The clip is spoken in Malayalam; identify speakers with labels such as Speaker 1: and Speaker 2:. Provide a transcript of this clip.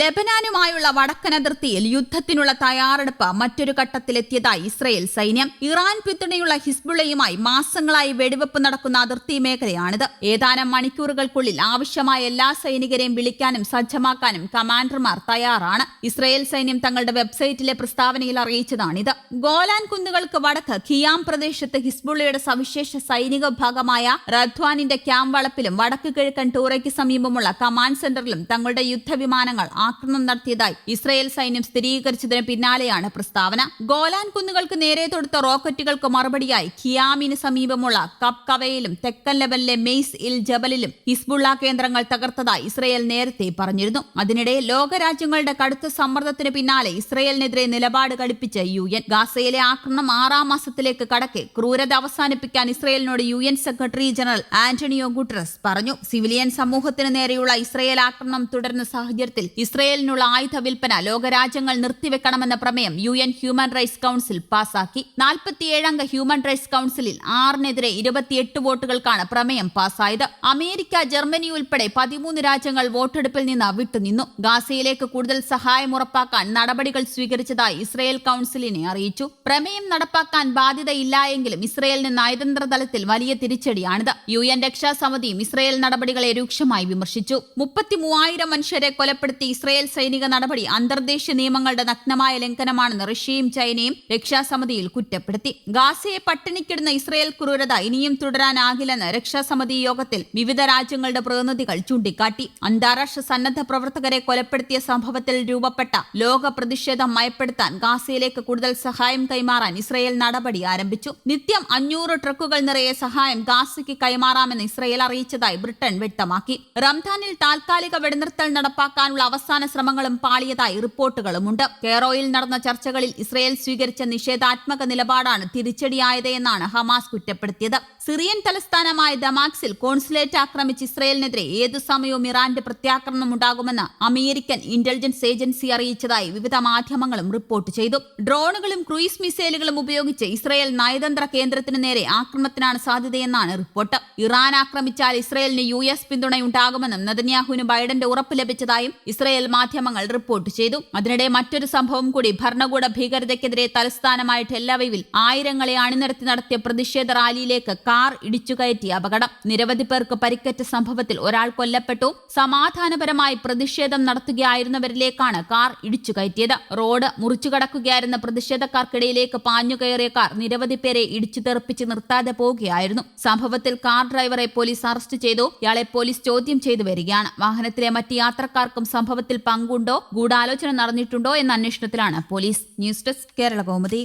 Speaker 1: ലെബനാനുമായുള്ള വടക്കൻ അതിർത്തിയിൽ യുദ്ധത്തിനുള്ള തയ്യാറെടുപ്പ് മറ്റൊരു ഘട്ടത്തിലെത്തിയതായി ഇസ്രയേൽ സൈന്യം. ഇറാൻ പിന്തുണയുള്ള ഹിസ്ബുള്ളയുമായി മാസങ്ങളായി വെടിവെപ്പ് നടക്കുന്ന അതിർത്തി മേഖലയാണിത്. ഏതാനും മണിക്കൂറുകൾക്കുള്ളിൽ ആവശ്യമായ എല്ലാ സൈനികരെയും വിളിക്കാനും സജ്ജമാക്കാനും കമാൻഡർമാർ തയ്യാറാണ്. ഇസ്രയേൽ സൈന്യം തങ്ങളുടെ വെബ്സൈറ്റിലെ പ്രസ്താവനയിൽ അറിയിച്ചതാണിത്. ഗോലാൻ കുന്നുകൾക്ക് വടക്ക് ഖിയാം പ്രദേശത്ത് ഹിസ്ബുള്ളയുടെ സവിശേഷ സൈനിക വിഭാഗമായ റദ്വാനിന്റെ ക്യാമ്പ് വളപ്പിലും വടക്ക് കിഴക്കൻ ടൂറയ്ക്ക് സമീപമുള്ള കമാൻഡ് സെന്ററിലും തങ്ങളുടെ യുദ്ധവിമാനങ്ങൾ ആക്രമണം നടത്തിയതായി ഇസ്രയേൽ സൈന്യം സ്ഥിരീകരിച്ചതിന് പിന്നാലെയാണ് പ്രസ്താവന. ഗോലാൻ കുന്നുകൾക്ക് നേരെ തൊടുത്ത റോക്കറ്റുകൾക്ക് മറുപടിയായി ഖിയാമിന് സമീപമുള്ള കപ്കവയിലും തെക്കൻ ലെവലിലെ മെയ്സ് ഇൽ ജബലിലും ഹിസ്ബുള്ള കേന്ദ്രങ്ങൾ തകർത്തതായി ഇസ്രയേൽ നേരത്തെ പറഞ്ഞിരുന്നു. അതിനിടെ ലോകരാജ്യങ്ങളുടെ കടുത്ത സമ്മർദ്ദത്തിന് പിന്നാലെ ഇസ്രയേലിനെതിരെ നിലപാട് കടുപ്പിച്ച യു എൻ ഗാസയിലെ ആക്രമണം ആറാം മാസത്തിലേക്ക് കടക്കെ ക്രൂരത അവസാനിപ്പിക്കാൻ ഇസ്രയേലിനോട് U N secretary general Antonio Guterres പറഞ്ഞു. സിവിലിയൻ സമൂഹത്തിന് നേരെയുള്ള ഇസ്രയേൽ ആക്രമണം തുടരുന്ന സാഹചര്യത്തിൽ ഇസ്രയേലിനുള്ള ആയുധ വിൽപ്പന ലോകരാജ്യങ്ങൾ നിർത്തിവെക്കണമെന്ന പ്രമേയം U N human rights council പാസാക്കി. നാൽപ്പത്തിയേഴംഗ ഹ്യൂമൻ റൈറ്റ്സ് കൌൺസിലിൽ ആറിനെതിരെ ഇരുപത്തിയെട്ട് വോട്ടുകൾക്കാണ് പ്രമേയം പാസായത്. അമേരിക്ക ജർമ്മനി ഉൾപ്പെടെ പതിമൂന്ന് രാജ്യങ്ങൾ വോട്ടെടുപ്പിൽ നിന്ന് വിട്ടുനിന്നു. ഗാസയിലേക്ക് കൂടുതൽ സഹായം ഉറപ്പാക്കാൻ നടപടികൾ സ്വീകരിച്ചതായി ഇസ്രയേൽ കൌൺസിലിനെ അറിയിച്ചു. പ്രമേയം നടപ്പാക്കാൻ ബാധ്യതയില്ലായെങ്കിലും ഇസ്രയേലിന് നയതന്ത്ര തലത്തിൽ വലിയ തിരിച്ചടിയാണിത്. യു എൻ രക്ഷാസമിതിയും ഇസ്രയേൽ നടപടികളെ രൂക്ഷമായി വിമർശിച്ചു. മുപ്പത്തി മൂവായിരം മനുഷ്യരെ കൊലപ്പെടുത്തി ഇസ്രയേൽ സൈനിക നടപടി അന്തർദേശീയ നിയമങ്ങളുടെ നഗ്നമായ ലംഘനമാണെന്ന് റഷ്യയും ചൈനയും രക്ഷാസമിതിയിൽ കുറ്റപ്പെടുത്തി. ഗാസയെ പട്ടിണിക്കിടുന്ന ഇസ്രയേൽ ക്രൂരത ഇനിയും തുടരാനാകില്ലെന്ന് രക്ഷാസമിതി യോഗത്തിൽ വിവിധ രാജ്യങ്ങളുടെ പ്രതിനിധികൾ ചൂണ്ടിക്കാട്ടി. അന്താരാഷ്ട്ര സന്നദ്ധ പ്രവർത്തകരെ കൊലപ്പെടുത്തിയ സംഭവത്തിൽ രൂപപ്പെട്ട ലോക പ്രതിഷേധം മയപ്പെടുത്താൻ ഗാസയിലേക്ക് കൂടുതൽ സഹായം കൈമാറാൻ ഇസ്രയേൽ നടപടി ആരംഭിച്ചു. നിത്യം അഞ്ഞൂറ് ട്രക്കുകൾ നിറയെ സഹായം ഗാസയ്ക്ക് കൈമാറാമെന്ന് ഇസ്രയേൽ അറിയിച്ചതായി ബ്രിട്ടൻ വ്യക്തമാക്കി. റംസാനിൽ താൽക്കാലിക വെടിനിർത്തൽ നടപ്പാക്കാനുള്ള അവസാന ശ്രമങ്ങളും പാളിയതായി റിപ്പോർട്ടുകളുമുണ്ട്. കെയറോയിൽ നടന്ന ചർച്ചകളിൽ ഇസ്രയേൽ സ്വീകരിച്ച നിഷേധാത്മക നിലപാടാണ് തിരിച്ചടിയായത് എന്നാണ് ഹമാസ് കുറ്റപ്പെടുത്തിയത്. സിറിയൻ തലസ്ഥാനമായ ദമാക്സിൽ കോൺസുലേറ്റ് ആക്രമിച്ച് ഇസ്രയേലിനെതിരെ ഏതു സമയവും ഇറാന്റെ പ്രത്യാക്രമണം ഉണ്ടാകുമെന്ന് അമേരിക്കൻ ഇന്റലിജൻസ് ഏജൻസി അറിയിച്ചതായി വിവിധ മാധ്യമങ്ങളും റിപ്പോർട്ട് ചെയ്തു. ഡ്രോണുകളും ക്രൂയിസ് മിസൈലുകളും ഉപയോഗിച്ച് ഇസ്രയേൽ നയതന്ത്ര കേന്ദ്രത്തിന് നേരെ ആക്രമണത്തിനാണ് സാധ്യതയെന്നാണ് റിപ്പോർട്ട്. ഇറാൻ ആക്രമിച്ചാൽ ഇസ്രയേലിന് യു എസ് പിന്തുണയുണ്ടാകുമെന്നും നദന്യാഹുവിന് ബൈഡന്റെ ഉറപ്പ് ലഭിച്ചതായും ഇസ്രയേൽ മാധ്യമങ്ങൾ റിപ്പോർട്ട് ചെയ്തു. അതിനിടെ മറ്റൊരു സംഭവം കൂടി ഭരണകൂട ഭീകരതയ്ക്കെതിരെ തലസ്ഥാനമായ ടെല്ലവീവിൽ ആയിരങ്ങളെ അണിനിരത്തി നടത്തിയ പ്രതിഷേധ റാലിയിലേക്ക് കാർ ഇടിച്ചുകയറ്റിയ അപകടം. നിരവധി പേർക്ക് പരിക്കേറ്റ സംഭവത്തിൽ ഒരാൾ കൊല്ലപ്പെട്ടു. സമാധാനപരമായി പ്രതിഷേധം നടത്തുകയായിരുന്നവരിലേക്കാണ് കാർ ഇടിച്ചുകയറ്റിയത് റോഡ് മുറിച്ചു കടക്കുകയായിരുന്ന പ്രതിഷേധക്കാർക്കിടയിലേക്ക് പാഞ്ഞുകയറിയ കാർ നിരവധി പേരെ ഇടിച്ചു തെറിപ്പിച്ച് നിർത്താതെ പോവുകയായിരുന്നു. സംഭവത്തിൽ കാർ ഡ്രൈവറെ പോലീസ് അറസ്റ്റ് ചെയ്തു. ഇയാളെ പോലീസ് ചോദ്യം ചെയ്തു വരികയാണ്. വാഹനത്തിലെ മറ്റ് യാത്രക്കാർക്കും സംഭവത്തിൽ പങ്കുണ്ടോ? ഗൂഢാലോചന നടന്നിട്ടുണ്ടോ? എന്ന അന്വേഷണത്തിലാണ് police. News desk Kerala Kaumudi.